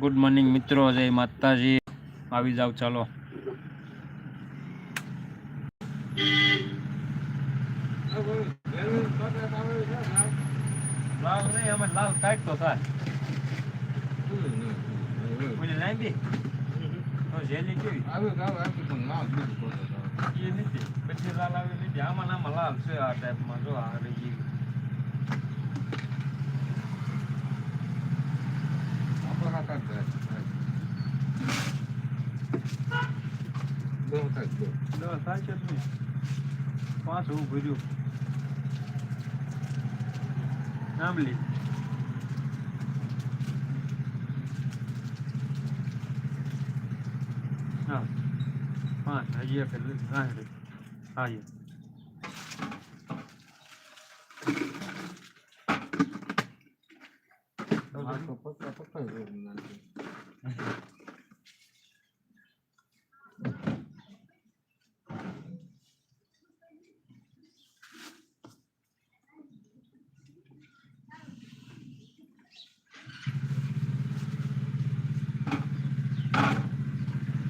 Good morning મિત્રો. જય માતાજી. આવી જાવ ચાલો. લાલ નહીં અમે લાલ કાઢતો થાય. લાંબી? તો જેલી કેવી? એ નથી. પછી લાલ આવી નથી આમાં આમાં લાલ છે આ ટાઈપમાં જો આ રહી દસ થાય છે જ પાંચ હું ભર્યું આંબલી હા. પાંચ. હજી એક હા હા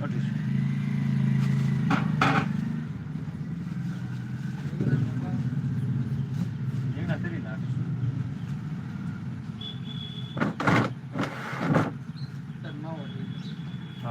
અઢીસો એના તરી નાખીશું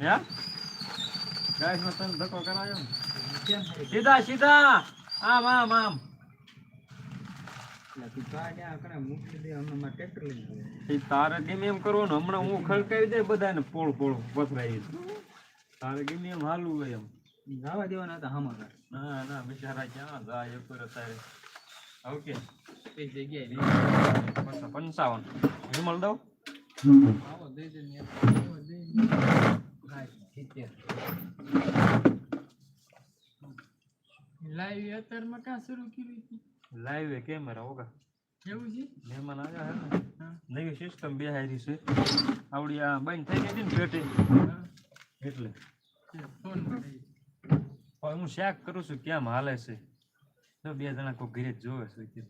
હે? ગાઈસ નો તને ધક્કો કરાયો સીધા સીધા. આમ આમ આમ. તારે ગમે એમ કરવું ને? હમણાં હું ખડકાવી દે બધાને પોળ પોળ પથરાઈ તારે ગમે એમ હાલવું હોય એમ? ના ના બિચારા ક્યાં જાય એક વાર તારે. ઓકે. જગ્યાએ પંચાવન. વિમલ દઉં? લાઈવ અત્યારમાં ક્યાં શરૂ કર્યું હતું? લાઈવ કેમેરા ઓગા એવું છે? મહેમાન આવ્યા હે ને? નવી સિસ્ટમ બેહારી છે. આવડી આ બંધ થઈ ગઈ ને પેટી. એટલે. ફોન કરી. હવે હું શેક કરું છું કેમ હાલે છે? તો બે જણા કોઈ ઘરે જોવે છે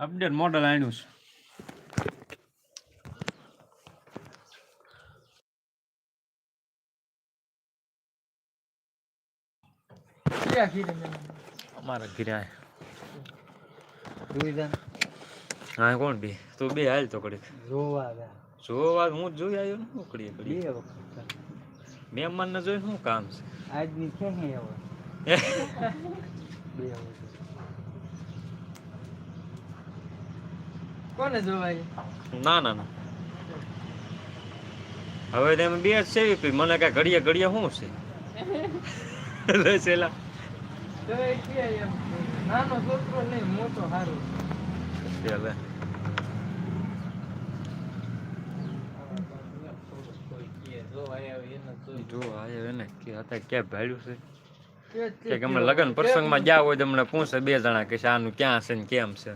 અપડેટ મોડલ આણ્યું છે ક્યાં ખીરે મેં? અમારા ઘરે આય. હા કોણ બે? તું બે હાલ તો કડી જોવા જોવા હું જોઈ આવ્યો ને શું બે વખત મહેમાન ને જોઈ શું કામ છે? કોને જોવાય ના ના ના. હવે તમે બે જ છે પછી મને કાંઈ ઘડીએ ઘડીએ શું છે? લે છેલ્લા. તો એ કે એમ નાનો છોકરો નહીં મોટો હારો ચાલે જો આયો એને કે હતા ક્યાં ભાડ્યું છે? કે અમને લગ્ન પ્રસંગમાં ગયા હોય તો અમને પૂછે બે જણા કે આનું ક્યાં છે ને કેમ છે?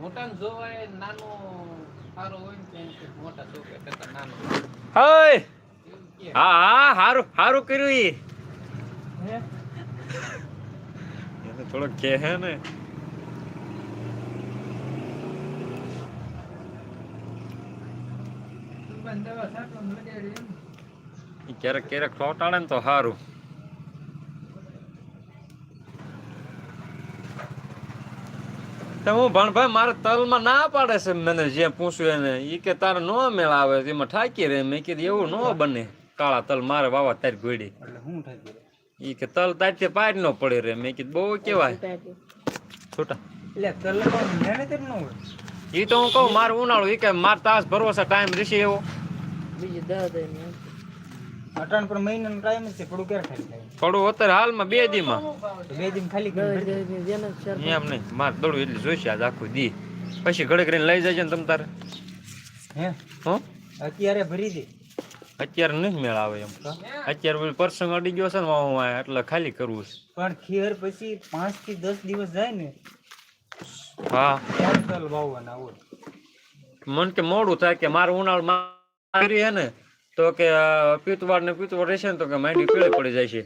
મોટા જોવાય નાનો સારો હોય ને મોટા છોકરા નાનો. હા હા હારું હારું કર્યું ઈ. એને થોડોક કે હે ને. ક્યારેક ક્યારેક ખોટાડે ને તો સારું તો હું ભણભાઈ મારે તલમાં ના પાડે છે મને જે પૂછ્યું એને. એ કે તારે નો મેળ આવે એમાં ઠાકી રહે મેં કીધું એવું ન બને. કાળા તલ મારે વાવા તારી ઘોડી. ઈ કે તલ તાટે પાર નો પડે રે. મેં કીધું બહુ કેવાય. છોટા. ઈ તો હું કહું મારે ઉનાળો ઈ કે માર તાસ ભરવો છે ટાઈમ રહેશે એવો. બીજી દહ દે અટાણ પર મહિનાનો ટાઈમ છે પડું ક્યારે ખાલી થાય? પડું અત્યારે હાલમાં બે દીમાં. બે દિન ખાલી એમ નહીં મારે દોડું એટલે જોઈશે આજ આખું દી. પછી ઘડે કરીને લઈ જાય ને તમ તારે. હે? હો? અત્યારે ભરી દે. અત્યારે નહીં મેળ આવે એમ. અત્યારે પેલો પ્રસંગ અડી ગયો છે ને વાહ વાહ એટલે ખાલી કરવું છે. પણ ખેર પછી પાંચથી દસ દિવસ જાય ને હા. વાવવાના હોય. મન કે મોડું થાય કે મારે ઉનાળામાં મારી હે ને તો કે પીતવાડ ને પીતવાડ રહેશે ને તો કે માંડી પીળી પડી જાય છે.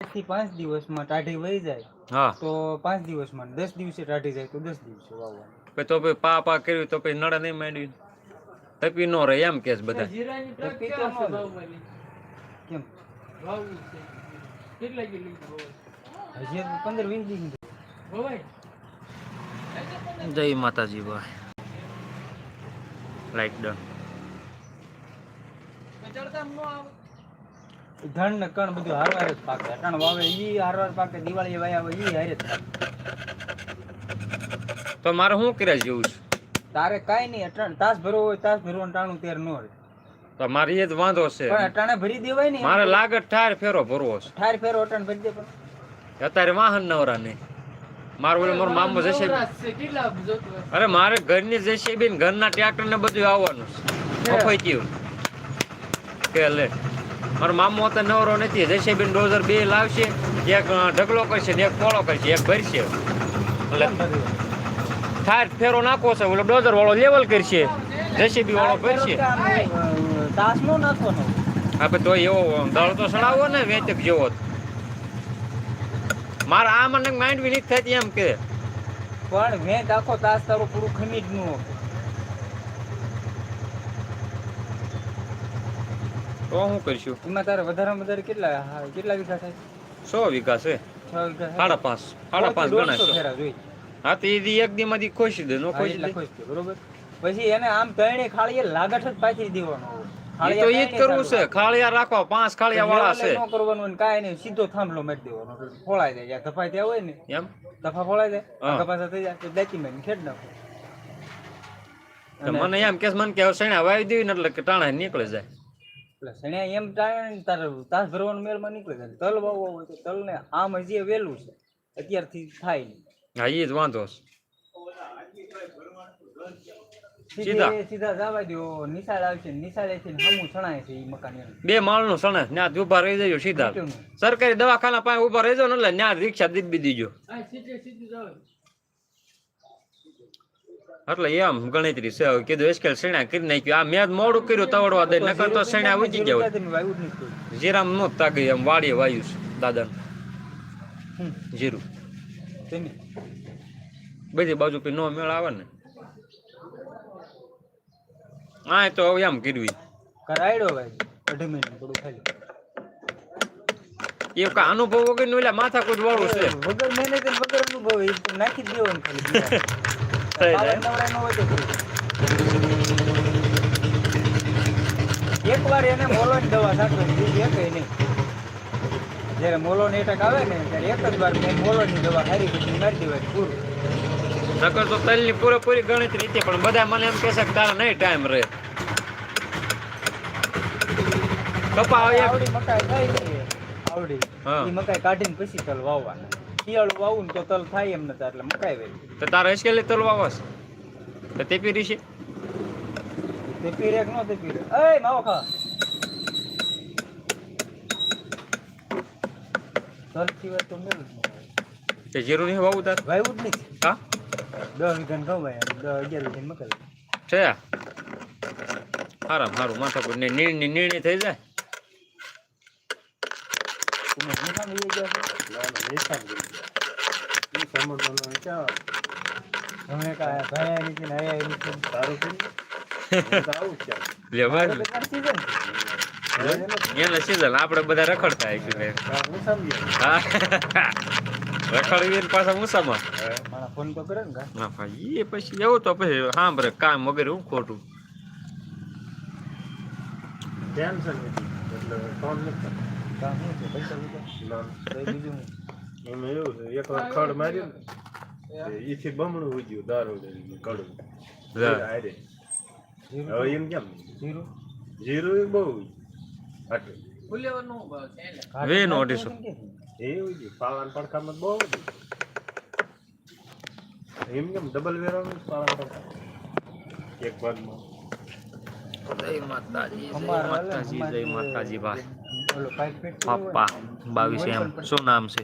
પાંચથી પાંચ દિવસમાં ટાઢી વહી જાય. હા. તો પાંચ દિવસમાં દસ દિવસે ટાઢી જાય તો દસ દિવસે વાવવાનું. તો પછી પા પા કર્યું તો પછી નડે નહીં માંડી તપી નો રહે એમ કે બધા? કેમ? કેટલા કિલો હજી પંદર વીસ જય માતાજી ભાઈ. લાઈક ડન તો ચડતામ નો આવે. ધણ ને કણ બધું હારવાર જ પાકે. અટાણ વાવે ઈ હારવાર પાકે દિવાળી વાય આવે ઈ હારે તો મારે શું કર્યા જેવું છે? તારે કઈ નહીં અટાણ તાસ ભરવો હોય તાસ ભરવાનું ટાણું તેર ન તો મારે એ જ વાંધો છે. પણ અટાણે ભરી દેવાય ને મારે લાગે ઠાર ફેરો ભરવો છે. ઠાર ફેરો અટાણ ભરી દે પણ. અત્યારે વાહન નવરા નહીં મારું ઓલો મારો મામો જશે? અરે મારે ઘરની જશે ને ઘરના ટ્રેક્ટર ને બધું આવવાનું છે. મફત ગયું. કે લે મારો મામો તો નવરો નથી. જશે બેન ડોઝર બે લાવશે. એક ઢગલો કરશે ને એક પોળો કરશે. એક ભરશે. એટલે થાર ફેરો નાખો છે ઓલો ડોઝર વાળો લેવલ કરશે જેસીબી વાળો ભરશે અ, નાખવાનો આપણે તો એવો દળ તો સડાવો ને વેચક જેવો મારા આ મને માઇન્ડ બી નથી થતી એમ કે. પણ મેં આખો તાસ તારો પૂરું ખમીજનું. તો હું કરશું? એમાં તારે વધારેમાં વધારે કેટલા કેટલા વીઘા થાય? સો વીઘા છે. સાડા પાંચ સાડા પાંચ ગણાય હા તો એ દી એક દી માંથી ખોશી દે નો ખોસી દે. બરોબર? પછી એને આમ તણે ખાળીએ લાગઠ જ પાછી દેવાનો. એ તો ઈ જ કરવું છે ખાળિયા રાખવા પાંચ ખાળિયા વાળા છે. નો કરવાનું ને કાંઈ નહીં સીધો થાંભલો મારી દેવાનો ફોળાઈ જાય જ્યાં ધફાઈ ત્યાં હોય ને એમ? ધફા ફોળાઈ જાય. પાછા થઈ જાય તો દાંતી મારીને ખેડ નાખો. મને એમ કેસ મને કે સણા વાવી દેવી ને એટલે કે ટાણા નીકળી જાય. એટલે સણિયા એમ ટાણે તાર તાસ ભરવાનું મેળમાં નીકળે જાય. તલ વાવવા હોય તો તલ ને આમ હજી વહેલું છે. અત્યારથી થાય નહીં. હા એ જ વાંધો સીધા. સીધા જવા દો નિશાળ આવશે નિશાળ છે હમું છણાય છે મકાન બે માળનું સણે ત્યાં ઊભા રહી જજો સીધા સરકારી દવાખાના પાસે ઊભા રહેજો ને એટલે ત્યાં રિક્ષા દીધી દીજો આ સીધે સીધું જાવ. એટલે એમ ગણતરી છે કીધું એસકેલ સેણા કરી નાખ્યું આ મેં મોડું કર્યું તવડવા દે નકર તો સેણા ઉજી ગયા. જીરામ નો તાગી એમ વાડીએ વાયુ છે દાદા હમ. જીરું બધી બાજુ પે નો મેળ આવે ને. હા તો હવે એમ કર્યું કરાયડો ભાઈ. અઢી મહિને થોડું ખાલી એ કા અનુભવ વગરનું એટલે માથા કુદ વાળું છે. વગર મહેનત વગર અનુભવ એ નાખી જ દેવાનું ખાલી ન ખરું. એકવાર એને મોલોની દવા સાચો બીજી એક નહીં. જ્યારે મોલોની એટેક આવે ને ત્યારે એક જ વાર મોલો મોલોની દવા હારી પછી મારી દેવાય પૂરું. નકર તો તલની પૂરેપૂરી ગણતરી હતી પણ બધા મને એમ કહેશે કે તારા નહીં ટાઈમ રહે. કપા આવડી મકાઈ થાય આવડી. હા. મકાઈ કાઢીને પછી તલ વાવવાના. શિયાળું વાવું ને તો તલ થાય એમ નતા એટલે મકાઈ વાવી તો તારા એસકેલી તલ વાવસ તો તે પીરી છે? તે પીરેક નો તે પીરે એ માવો ખા. તલ સિવાય તો મેળું ન. તે જીરું નહીં વાવું તાર? વાવું જ નહીં હા? દસ વીઘાને ઘઉં વાવ્યા, દસ અગિયાર વીઘાની છે? હારું માથા કુદ નિર્ણય નિર્ણય થઈ જાય? આપણે બધા રખડતા રખડવી પાછા મૂસામાં? મારા ફોન તો કરે ને કા? ના ભાઈ એ પછી એવું તો પછી સાંભળે કામ વગેરે હું ખોટું? કામ શું છે? પૈસા લીધા? તો એ બીજું હું. એવું છે એકવાર ખડ માર્યું ને એથી બમણું ઉજ્યું દારૂ કડવું. હવે એમ કેમ? જીરું? જીરું એ બહુ એટલે? ઘાટ વેનો અઢીસો. જ. પાળાના પડખામાં બહુ એમ કેમ ડબલ વેરાનું પાળાના પડખા એક ભાગમાં જય માતાજી જય માતાજી જય માતાજી. ભાઈ પપ્પા બાવીસ એમ. શું નામ છે?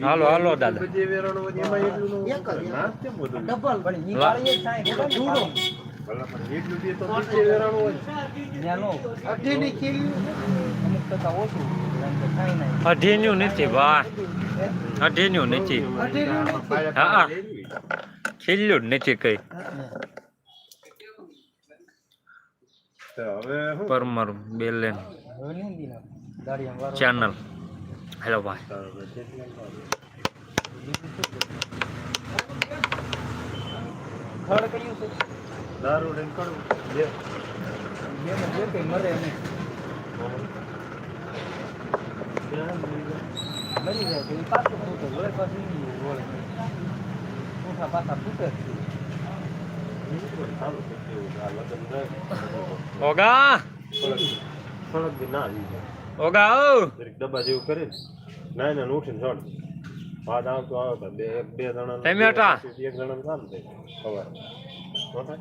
હાલો હાલો દાદા. બધી વેરાનું હોય એમાં એટલું ન- ના કેમ બધું? પણ ઈ વાળી એક સાંય પડે ને પાણી. ભલા પણ એટલું દે તો નીચે વેરાનું હોય. ત્યાં નો. અમુક ટકા ઓછું કારણ કે સાંય નહીં. અઢીન્યું નથી ભાઈ હે? નથી. હા. ખીલ્યું નથી કઈ તો હવે શું પરમર બેલેન હવે નહીં દી નાખ. દાળિયામાં વારો. ચેનલ હેલો ભાઈ તારે જેટલા ભાવે. ખડ કયું છે દારૂ લઈને કરું બે બેને જે કંઈ મરે નહીં મરી જાય તો ઈ પાછું ફૂટે વળે પાછું ઈ વળે પૂઠા પાછા ફૂટે જ. સારું છે કેવું આ લગ્ન થાય ઓગા. ફળક દી ના ઓગા ઓ ડબ્બા જેવું કરીને ના ના ઉઠીને છોડ ભાત આવતો આવે તો બે બે જણા ટમેટા. એક જણાનું કામ થાય. પાછું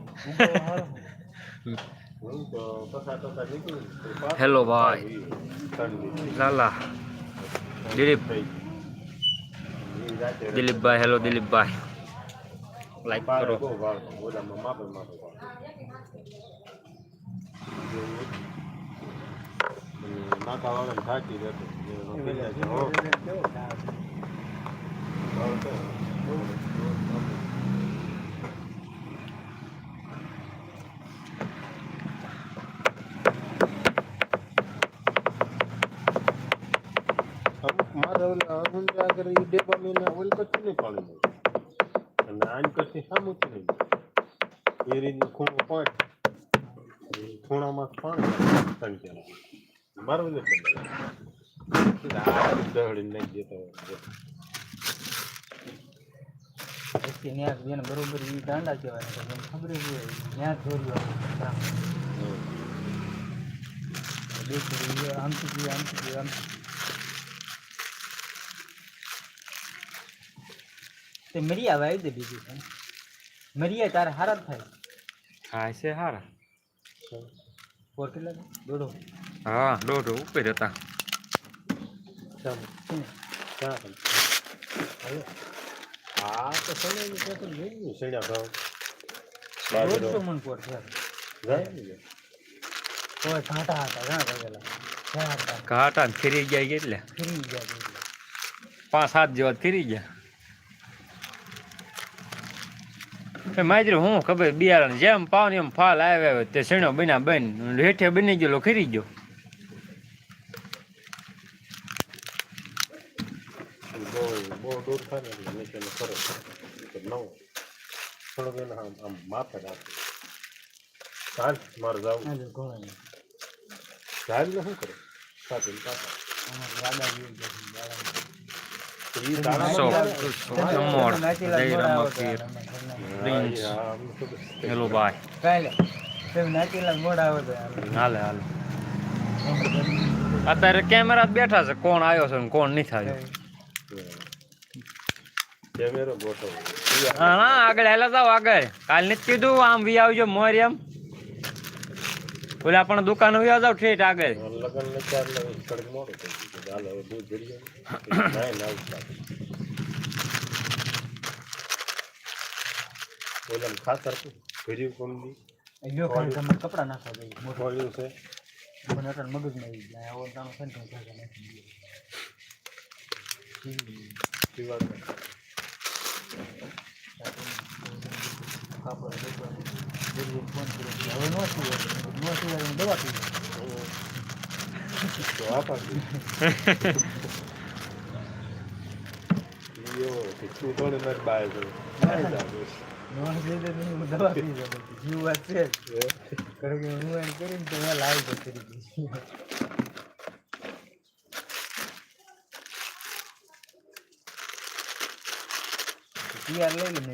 હેલો ભાઈ. લાલા. દિલીપ. દિલીપભાઈ હેલો દિલીપભાઈ. લાઈક પારે કરો બહુ ભાવતો. ઓલામાં માપે માપે ભાવતો. અને નાકા વાળાને થાકી રહેતો. એનો પીલા છે. હો, કેવો ડાળ. ભાવતો. અમુક મારે ઓલા અરુણ જે આગળ ઈ ડેબા મહિના ઓલ પછી નહીં પાડી દઉં. અને પછી સામું જ એ રીતનું ખૂણો પણ ખૂણામાં પાણી સંચાલન બરાબર છે. દહડી નાખી દેતો હોય. પછી ન્યા જેને બરોબર એ દાંડા કહેવાય ને ખબર જ હોય ન્યા જોડ્યો બે જોડી આમ ગયું આમથી ગયું તે મરી વાવી આવી દે બીજું છે મરી તારે હારા જ થાય. હા છે હારા. કેટલા દોઢો. હા દોઢો ઉપર હતા. ચાલો હા તો સમયનું પેપર સેડા ભાવ. દોઢસો તો મણ ફોર છે. કોઈ ઘાટા હતા ઘણા ભરેલા ઘાટા ફેરી ગયા એટલે. ફેરી ગયા એટલે. પાંચ સાત જેવા ફેરી ગયા એ માજરી હું ખબર બિયારણ જેમ પાવ ને એમ ફાલ આવે તે શેણો બન્યા બન હેઠે બની ગયેલો ખરી ગયો. બહુ બહુ દૂર મારે જવું જય પ્રિન્સ. હેલો હાલે. હાલે અત્યારે કેમેરા બેઠા છે કોણ આવ્યો છે ને કોણ નહીં થાય. કેમેરો ગોઠવો. હા હા આગળ હેલા જાવ આગળ. કાલ નથી કીધું આમ વી આવજો મોર એમ. ઓલા પણ દુકાન વી જાવ ઠેઠ આગળ. લગન ને ચાર મોડું ગયું હવે દૂધ ભરી જાય નાય ના ઉતાર ઓલા ખાતર ભર્યું દી? લ્યો ખાલી તમે કપડા નાખવા જઈએ. મોટો. ખોલ્યું છે? મને અટલ મગજમાં આવી જાય આવો તાનો છે ને તો જાગે નાખી દઈએ. દિવાળ કાપડ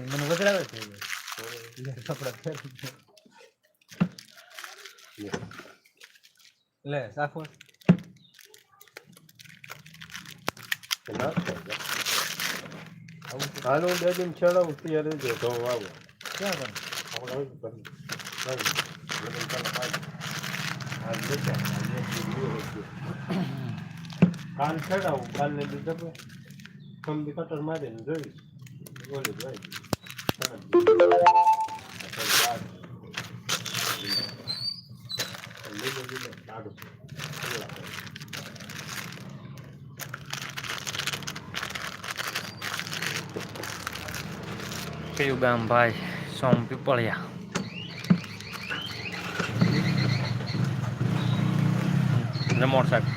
મને વધારે થઈ જાય લે કપડા પહેરી લે સાખો હાલો ડેડી ચડાવું ત્યારે જો તો આવો. ક્યાં કાલ ચડાવું કાલ ને દીધા ખંભી કટર મારીને જોઈશ ઓલી જોઈ. લીલો લીલો લાડુ કયું ગામ ભાઈ સોમ પીપળિયા જમોર શાક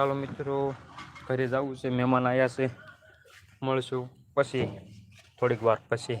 ચાલો મિત્રો ઘરે જવું છે મહેમાન આવ્યા છે. મળશું પછી થોડીક વાર પછી.